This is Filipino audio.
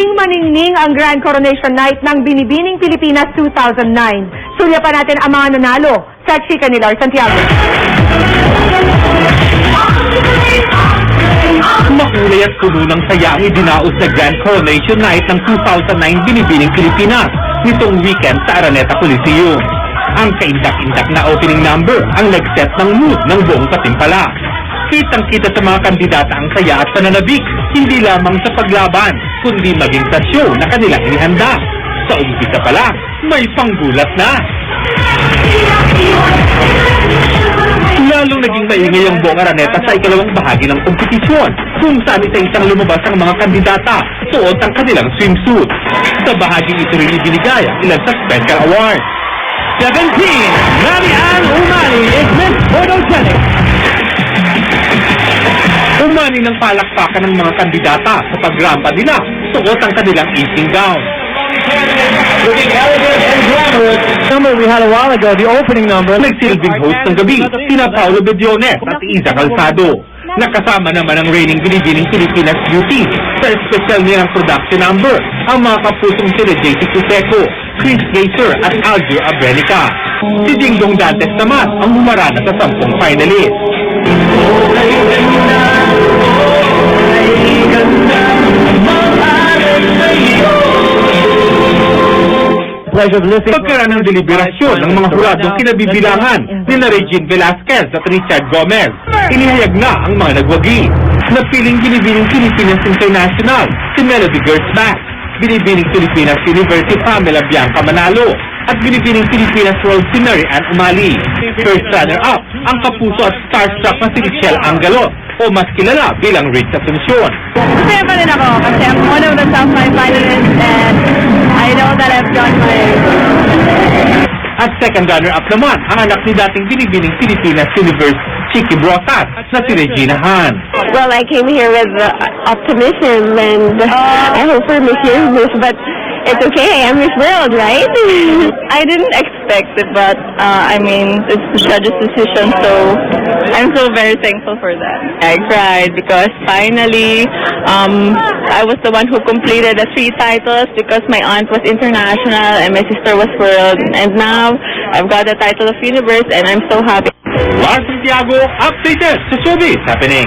Naging maningning ang Grand Coronation Night ng Binibining Pilipinas 2009. Sulya pa natin ang mga nanalo sa chika ni Lars Santiago. Makulay at puno ng saya ang idinaos na Grand Coronation Night ng 2009 Binibining Pilipinas nitong weekend sa Araneta Coliseum. Ang kaindak-indak na opening number ang nag-set ng mood ng buong patimpala. Kitang-kita sa mga kandidata ang saya at pananabik, hindi lamang sa paglaban, kundi maging sa show na kanilang inihanda. Sa umpisa pa lang, may panggulat na. Lalong naging maingay ang buong araneta sa ikalawang bahagi ng kompetisyon kung saan isa-isang lumabas ang mga kandidata suot ang kanilang swimsuit. Sa bahaging ito rin ibinigay ang ilan sa special awards. 17, Mary Ann Umani is Miss Photogenic. Umani ng palakpakan ng mga kandidata sa pagrampa nila suot ang kanilang evening gown. Number we had a while ago, the opening number. Nagsilbing host ng gabi, sina Paolo Bediones at Isa Calzado. Nakasama naman ang reigning binibining Pilipinas Beauty sa espesyal nilang production number, ang mga kapusong sila JC Cuseco, Chris Glazer at Algio Abrenica. Si Dingdong Dantes naman ang humarana sa sampung finalist. Pagkaraan ng deliberasyon ng mga huradong kinabibilangan ni na Regine Velasquez at Richard Gomez, inihayag na ang mga nagwagi. Napiling binibining Pilipinas International si Melody Gersbach, binibining Pilipinas University Pamela Bianca Manalo, at binibining Pilipinas World si Mary Ann Umali. First runner-up, ang kapuso at starstruck na si Michelle Angalo, o mas kilala bilang Rich Asuncion. Masaya pa rin ako kasi I'm one of the top second runner-up naman, ang anak ni dating binibining Pilipinas Universe Chiki Brotas na si Regina Han. Well, I came here with uh, optimism and I hope for Miss Universe, but it's okay. I'm Miss World, right? I didn't expect it, but uh, I mean, it's the judge's decision, so I'm so very thankful for that. I cried because finally um, I was the one who completed the three titles because my aunt was international and my sister was world, and now I've got the title of universe, and I'm so happy. Lars Santiago, updated sa showbiz happening.